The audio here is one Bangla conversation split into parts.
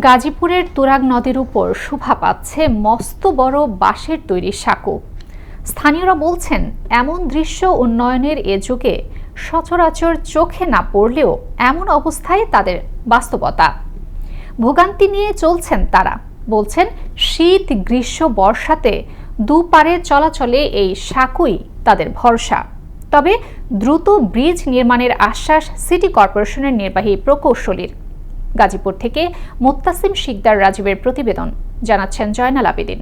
গাজীপুরের তুরাগ নদীর উপর শোভা পাচ্ছে মস্ত বড় বাঁশের তৈরি সাঁকো। স্থানীয়রা বলছেন, এমন দৃশ্য উন্নয়নের এ যুগে সচরাচর চোখে না পড়লেও এমন অবস্থায় তাদের বাস্তবতা। ভোগান্তি নিয়ে চলছেন তারা। বলছেন, শীত, গ্রীষ্ম, বর্ষাতে দুপারে চলাচলে এই সাঁকুই তাদের ভরসা। তবে দ্রুত ব্রিজ নির্মাণের আশ্বাস সিটি কর্পোরেশনের নির্বাহী প্রকৌশলীর। গাজীপুর থেকে মোত্তাসিম শিকদার রাজীবের প্রতিবেদন। জানাচ্ছেন জয়নাল আবেদিন।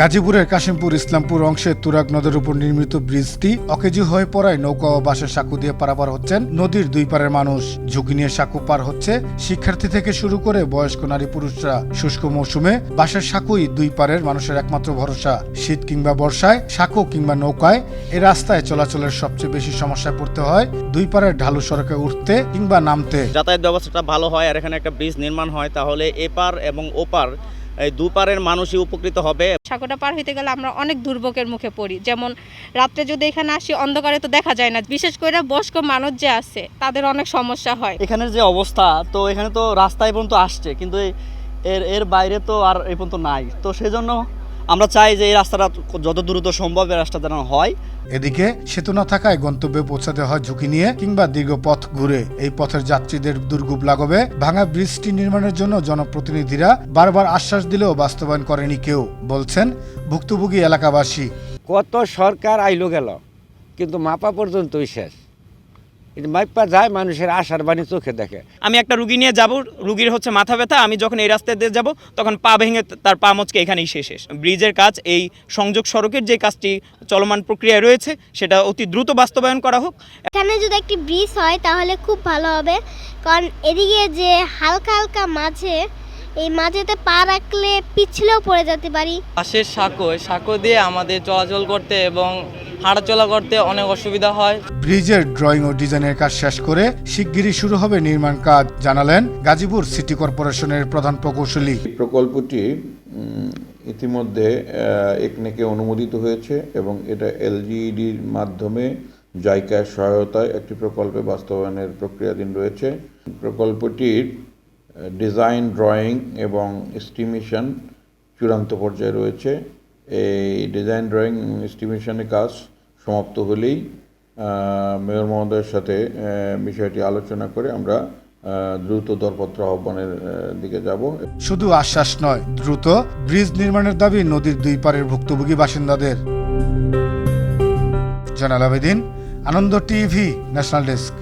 গাজীপুরের কাশিমপুর, ইসলামপুর অংশে তুরাগ নদের উপর নির্মিত ব্রিজটি অকেজি হয়ে পড়ায় নৌকা ও বাসের সাঁকু দিয়ে পারাপার হচ্ছেন নদীর দুই পারের মানুষ। ঝুঁকি নিয়ে সাঁকু পার হচ্ছে শিক্ষার্থী থেকে শুরু করে বয়স্ক নারী পুরুষরা। শুষ্ক মৌসুমে বাসের সাঁকুই দুই পারের মানুষের একমাত্র ভরসা। শীত কিংবা বর্ষায় সাঁকু কিংবা নৌকায় এ রাস্তায় চলাচলের সবচেয়ে বেশি সমস্যায় পড়তে হয়। দুই পারের ঢালু সড়কে উঠতে কিংবা নামতে। যাতায়াত ব্যবস্থাটা ভালো হয় আর এখানে একটা ব্রিজ নির্মাণ হয়, তাহলে এপার এবং ওপার দুপারের মানুষই উপকৃত হবে। সাগরটা পার হইতে গেলে আমরা অনেক দুর্ভোগের মুখে পড়ি। যেমন রাত্রে যদি এখানে আসি অন্ধকারে তো দেখা যায় না। বিশেষ করে বয়স্ক মানুষ যে আছে তাদের অনেক সমস্যা হয়। এখানে যে অবস্থা তো এখানে তো রাস্তায় পর্যন্ত আসছে কিন্তু এর এর বাইরে তো আর এই পর্যন্ত নাই। তো সেজন্য আমরা চাই যে এই রাস্তাটা যত দ্রুত সম্ভব এই রাস্তা যেন হয়। এদিকে সেতু না থাকায় গন্তব্যে পৌঁছাতে হয় ঝুঁকি নিয়ে কিংবা দীর্ঘ পথ ঘুরে। এই পথের যাত্রীদের দুর্ভোগ লাগবে ভাঙা ব্রিজটি নির্মাণের জন্য জনপ্রতিনিধিরা বারবার আশ্বাস দিলেও বাস্তবায়ন করেনি কেউ বলছেন ভুক্তভোগী এলাকাবাসী। কত সরকার আইলো গেল কিন্তু মাপা পর্যন্তই শেষ। কিন্তু মাইপা যায় মানুষের আশার বাণী চোখে দেখে। আমি একটা রুগী নিয়ে যাব রুগীর হচ্ছে মাথা ব্যথা আমি যখন এই রাস্তায় দিয়ে যাব তখন পা ভেঙে তার পা মচকে এখানেই শেষ শেষ। ব্রিজের কাজ এই সংযোগ সড়কের যে কাজটি চলমান প্রক্রিয়ায় রয়েছে সেটা অতি দ্রুত বাস্তবায়ন করা হোক। এখানে যদি একটি ব্রিজ হয় তাহলে খুব ভালো হবে। কারণ এদিকে যে হালকা হালকা মাঝে এই মাঝেতে পা রাখলে পিছলেও পড়ে যেতে পারি। বাসের সাঁকো সাঁকো দিয়ে আমাদের চলাচল করতে এবং হাঁটাচলা করতে অনেক অসুবিধা হয়। ব্রিজের ড্রয়িং ও ডিজাইনের কাজ শেষ করে শিগগিরই শুরু হবে নির্মাণ কাজ জানালেন গাজীপুর সিটি কর্পোরেশনের প্রধান প্রকৌশলী। প্রকল্পটি ইতিমধ্যে একনেকে অনুমোদিত হয়েছে এবং এটা এলজিইডির মাধ্যমে জাইকার সহায়তায় একটি প্রকল্পে বাস্তবায়নের প্রক্রিয়াধীন রয়েছে। প্রকল্পটির ডিজাইন ড্রয়িং এবং এস্টিমেশন চূড়ান্ত পর্যায়ে রয়েছে। এই ডিজাইন ড্রয়িং এস্টিমেশনের কাজ সমাপ্ত হলেই মেয়র মহোদয়ের সাথে বিষয়টি আলোচনা করে আমরা দ্রুত দরপত্র আহ্বানের দিকে যাব। শুধু আশ্বাস নয়, দ্রুত ব্রিজ নির্মাণের দাবি নদীর দুই পারের ভুক্তভোগী বাসিন্দাদের। জানাল Abedin Ananda TV, national desk.